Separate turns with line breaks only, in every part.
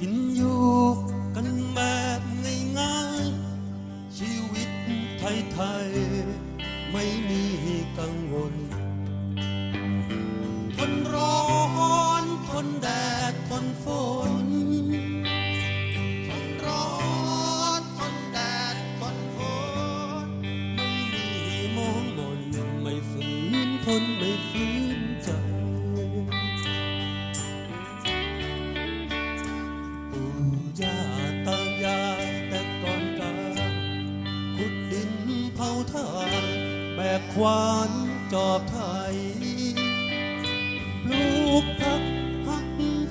กินอยู่กันแบบง่ายๆ ชีวิตไทยๆ ไม่มีกังวล ทนร้อนทนแดดทนฝน ทนร้อนทนแดดทนฝน ไม่มีมองมนไม่ฝืนทนไม่ฝืน กควานจอบไถปลูกผักหัก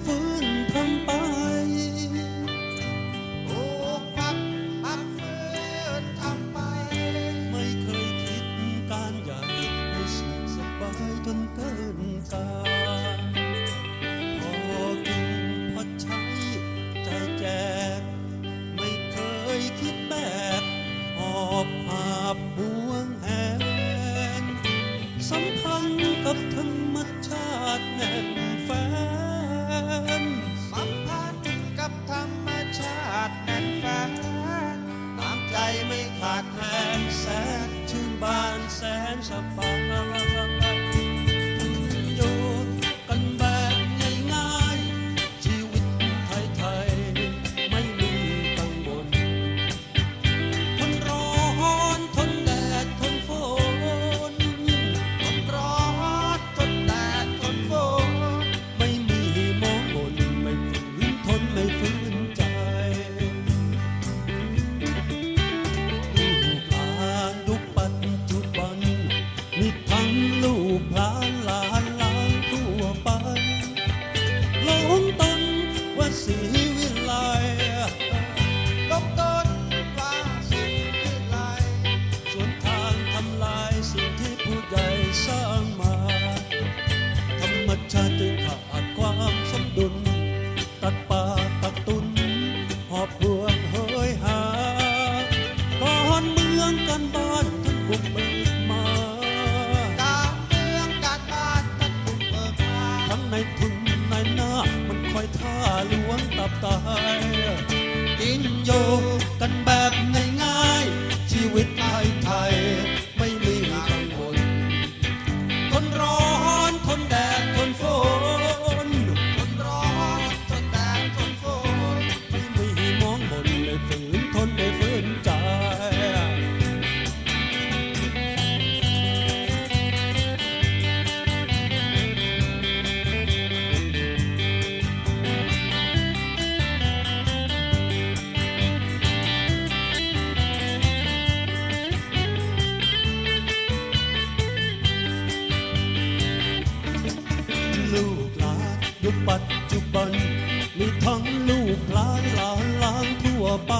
ฟื้นทำไป
ปลูกผักพักฟื้นทำไป
ไม่เคยคิดการใหญ่ให้สุขสบายจนเกินการพอกินพอใช้ใจแจก ไม่เคยคิดแบกหอบหาบห่วงแห มชาติ
จึ
งขาดความสมดุล ตัดป่าตัดตุน หอบพวนเฮยหาก่อนเมืองกันบ้านทั้งบุกเบิกมา
การเมืองการบ้านท่านบุกเบิกมา
ทั้งในทุนในหน้ามันคอยท่าหลวงตับตายกินอยู่กันแบ ปัจจุบัน มีทั้งลูกหลานหลานหลานทั่วไป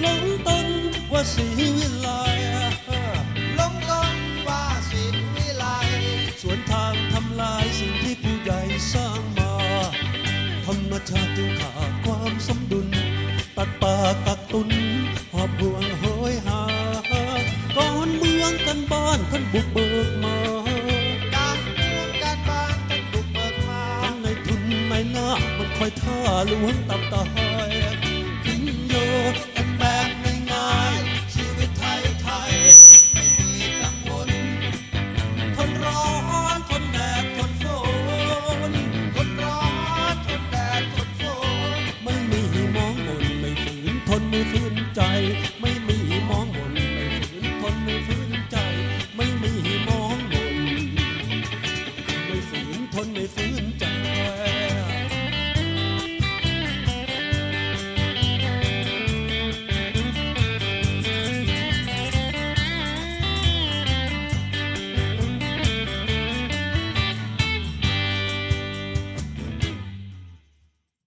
หลงต้นว่าสีวิไล
ลงต้นว่าสิวิไล
สวนทางทำลายสิ่งที่ผู้ใหญ่สร้างมา ธรรมชาติจึงขาดความสมดุล ตัดป่ากักตุนหอบห่วงโหยหาก่อนเมืองกันบ้านท่านบุกเบิก คอยท่าหลวงตับตายกินโยกันแบบง่ายๆชีวิตไทยไทยไม่มีกังวลทนร้อนทนแดดทนฝน
ทนร้อนทนแดดทนฝน
ไม่มีมองบนไม่ฝืนทนไม่ฝืนใจ ไม่มีมองบนไม่ฝืนทนไม่ฝืนใจ ไม่มีมองบนไม่ฝืนทนไม่ฝืนใจ